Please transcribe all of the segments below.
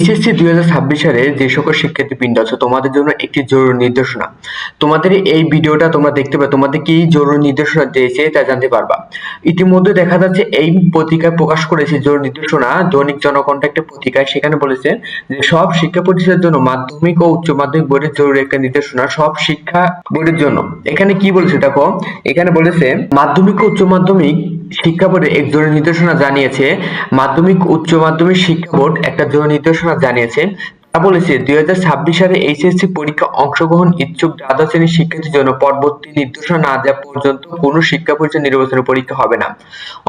SSC দুই হাজার ছাব্বিশ সালে যে সকল শিক্ষার্থীবৃন্দ আছে, তোমাদের জন্য একটি জরুরি নির্দেশনা। তোমাদের এই ভিডিওটা তোমরা দেখতে পাবে, তোমাদের কি জরুরি নির্দেশনা দিয়েছে তা জানতে পারবা। ইতিমধ্যে দেখা যাচ্ছে এই পত্রিকায় প্রকাশ করেছে জরুরি নির্দেশনা, দৈনিক জনকণ্ঠ একটা পত্রিকায় সেখানে বলেছে যে, সব শিক্ষা প্রতিষ্ঠানের জন্য মাধ্যমিক ও উচ্চ মাধ্যমিক বোর্ডের জরুরি একটা নির্দেশনা, সব শিক্ষা বোর্ডের জন্য। এখানে কি বলেছে দেখো, এখানে বলেছে, মাধ্যমিক ও উচ্চ মাধ্যমিক শিক্ষা বোর্ডের এক জরুরি নির্দেশনা জানিয়েছে, মাধ্যমিক, উচ্চ মাধ্যমিক শিক্ষা বোর্ড একটা জরুরি নির্দেশনা জানিয়েছে বলেছে, দুই হাজার ছাব্বিশ সালে এইচএসসি পরীক্ষা অংশগ্রহণ ইচ্ছুক দ্বাদশ শ্রেণির শিক্ষার্থীর জন্য পরবর্তী নির্দেশনা না দেওয়া পর্যন্ত কোনো শিক্ষা পরিচয় নির্বাচনী পরীক্ষা হবে না।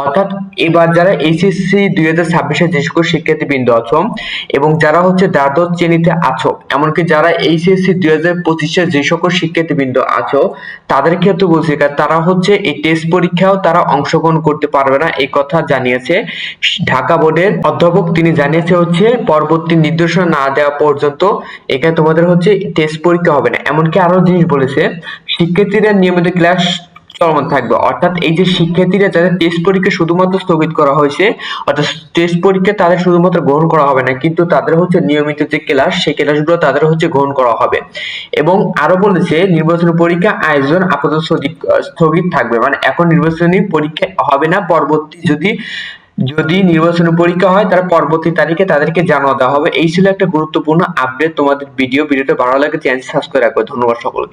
অর্থাৎ এবার যারা এইচএসসি দুই হাজার ছাব্বিশে যে সকল শিক্ষার্থীবৃন্দ আছো এবং যারা হচ্ছে দ্বাদশ শ্রেণীতে আছো, এমনকি যারা এইচএসসি দুই হাজার পঁচিশে যে সকল শিক্ষার্থীবৃন্দ আছো, তাদের ক্ষেত্রে বলছি তারা হচ্ছে এই টেস্ট পরীক্ষাও তারা অংশগ্রহণ করতে পারবে না, এই কথা জানিয়েছে ঢাকা বোর্ডের অধ্যাপক। তিনি জানিয়েছে হচ্ছে পরবর্তী নির্দেশনা না দেওয়া পর্যন্ত এখানে তোমাদের হচ্ছে টেস্ট পরীক্ষা হবে না। এমনকি আরও জিনিস বলেছে শিক্ষার্থীরা নিয়মিত ক্লাস চলমান থাকবে। অর্থাৎ এই যে শিক্ষার্থীরা যাদের টেস্ট পরীক্ষা শুধুমাত্র স্থগিত করা হয়েছে, অর্থাৎ টেস্ট পরীক্ষা তাদের শুধুমাত্র গ্রহণ করা হবে না, কিন্তু তাদের হচ্ছে নিয়মিত যে ক্লাস সেই ক্লাসগুলো তাদের হচ্ছে গ্রহণ করা হবে। এবং আরও বলেছে, নির্বাচনী পরীক্ষা আয়োজন আপাতত স্থগিত- স্থগিত থাকবে। মানে এখন নির্বাচনী পরীক্ষা হবে না, পরবর্তী যদি যদি নির্বাচনী পরীক্ষা হয় তার পরবর্তী তারিখে তাদেরকে জানাতে দেওয়া হবে। এই ছিল একটা গুরুত্বপূর্ণ আপডেট তোমাদের ভিডিও ভিডিওটা ভালো লাগে চ্যানেল সাবস্ক্রাইব রাখবে ধন্যবাদ সকলকে।